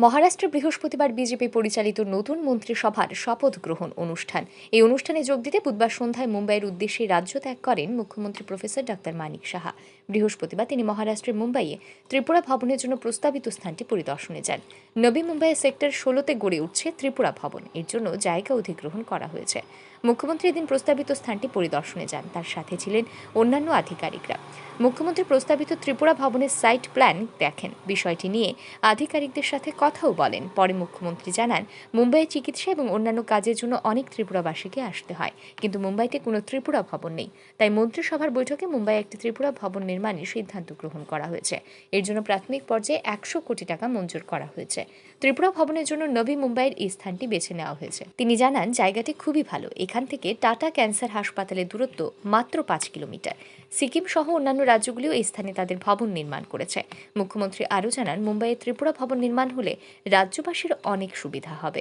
মহারাষ্ট্রে বৃহস্পতিবার বিজেপি পরিচালিত নতুন মন্ত্রিসভার শপথ গ্রহণ অনুষ্ঠান। এই অনুষ্ঠানে যোগ দিতে বুধবার সন্ধ্যায় মুম্বাইয়ের উদ্দেশ্যে রাজ্য ত্যাগ করেন মুখ্যমন্ত্রী প্রফেসর ডাক্তার মানিক সাহা। বৃহস্পতিবার তিনি মহারাষ্ট্রের মুম্বাইয়ে ত্রিপুরা ভবনের জন্য প্রস্তাবিত স্থানটি পরিদর্শনে যান। নবী মুম্বাইয়ের সেক্টর ষোলোতে গড়ে উঠছে ত্রিপুরা ভবন। এর জন্য জায়গা অধিগ্রহণ করা হয়েছে। মুখ্যমন্ত্রী এদিন প্রস্তাবিত স্থানটি পরিদর্শনে যান। তার সাথে ছিলেন অন্যান্য আধিকারিকরা। মুখ্যমন্ত্রী প্রস্তাবিত ত্রিপুরা ভবনের সাইট প্ল্যান দেখেন। বিষয়টি নিয়ে আধিকারিকদের সাথে কথাও বলেন। পরে মুখ্যমন্ত্রী জানান, মুম্বাইয়ে চিকিৎসা এবং অন্যান্য কাজের জন্য অনেক ত্রিপুরাবাসীকে আসতে হয়, কিন্তু মুম্বাইতে কোনো ত্রিপুরা ভবন নেই। তাই মন্ত্রিসভার বৈঠকে মুম্বাই একটি ত্রিপুরা ভবন নির্মাণের সিদ্ধান্ত গ্রহণ করা হয়েছে। এর জন্য প্রাথমিক পর্যায়ে একশো কোটি টাকা মঞ্জুর করা হয়েছে। ত্রিপুরা ভবনের জন্য নবী মুম্বাইয়ের এই স্থানটি বেছে নেওয়া হয়েছে। তিনি জানান, জায়গাটি খুবই ভালো। এখান থেকে টাটা ক্যান্সার হাসপাতালের দূরত্ব মাত্র পাঁচ কিলোমিটার। সিকিম সহ অন্যান্য রাজ্যগুলিও এই স্থানে তাদের ভবন নির্মাণ করেছে। মুখ্যমন্ত্রী আরও জানান মুম্বাইয়ে ত্রিপুরা ভবন নির্মাণ হলে রাজ্যবাসীর অনেক সুবিধা হবে।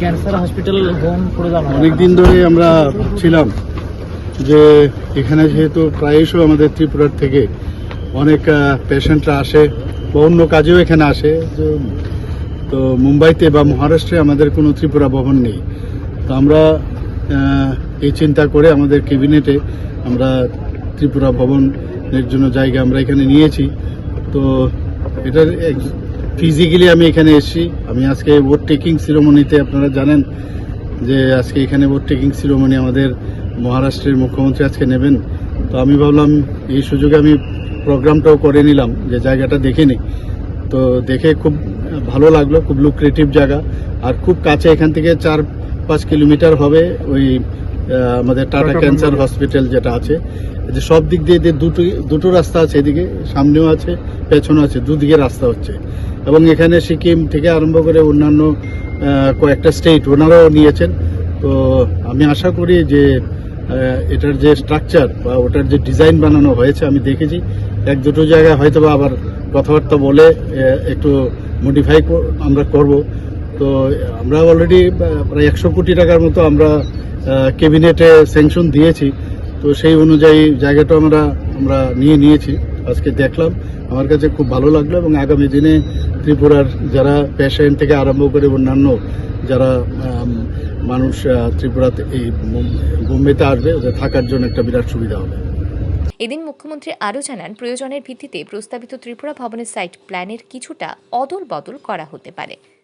ক্যান্সার হসপিটাল হোম করে দেওয়া অনেক দিন ধরে আমরা ছিলাম যে এখানে যেহেতু প্রায়শই আমাদের ত্রিপুরার থেকে অনেক পেশেন্টরা আসে বা অন্য কাজেও এখানে আসে। তো তো মুম্বাইতে বা মহারাষ্ট্রে আমাদের কোনো ত্রিপুরা ভবন নেই। তো আমরা এই চিন্তা করে আমাদের ক্যাবিনেটে আমরা ত্রিপুরা ভবনের জন্য জায়গা আমরা এখানে নিয়েছি। তো এটার ফিজিক্যালি আমি এখানে এসেছি। আমি আজকে ভোট টেকিং সিরোমনিতে আপনারা জানেন যে আজকে এখানে ভোট টেকিং সিরোমনি আমাদের মহারাষ্ট্রের মুখ্যমন্ত্রী আজকে নেবেন। তো আমি ভাবলাম এই সুযোগে আমি প্রোগ্রামটাও করে নিলাম যে জায়গাটা দেখে নিই। তো দেখে খুব ভালো লাগল, খুব লুক্রেটিভ জায়গা। আর খুব কাছে এখান থেকে চার পাঁচ কিলোমিটার হবে ওই আমাদের টাটা ক্যান্সার হসপিটাল যেটা আছে। যে সব দিক দিয়ে যে দুটো দুটো রাস্তা আছে এদিকে সামনেও আছে পেছনেও আছে দুদিকে রাস্তা হচ্ছে। এবং এখানে সিকিম থেকে আরম্ভ করে অন্যান্য কয়েকটা স্টেট ওনারাও নিয়েছেন। তো আমি আশা করি যে এটার যে স্ট্রাকচার বা ওটার যে ডিজাইন বানানো হয়েছে আমি দেখেছি। এক দুটো জায়গায় হয়তো বা আবার কথাবার্তা বলে একটু মডিফাই আমরা করব। তো, আমরা অলরেডি প্রায় একশো কোটি টাকার মতো আমরা ক্যাবিনেটে স্যাংশন দিয়েছি। তো সেই অনুযায়ী জায়গাটা আমরা আমরা নিয়ে নিয়েছি। আজকে দেখলাম, আমার কাছে খুব ভালো লাগল এবং আগামী দিনে ত্রিপুরার যারা পেশেন্ট থেকে আরম্ভ করে অন্যান্য যারা মানুষ ত্রিপুরাতে এই বোম্বেতে আসবে, ওদের থাকার জন্য একটা বিরাট সুবিধা হবে। এদিন মুখ্যমন্ত্রী আরও জানান, প্রয়োজনের ভিত্তিতে প্রস্তাবিত ত্রিপুরা ভবনের সাইট প্ল্যানের কিছুটা অদল বদল করা হতে পারে।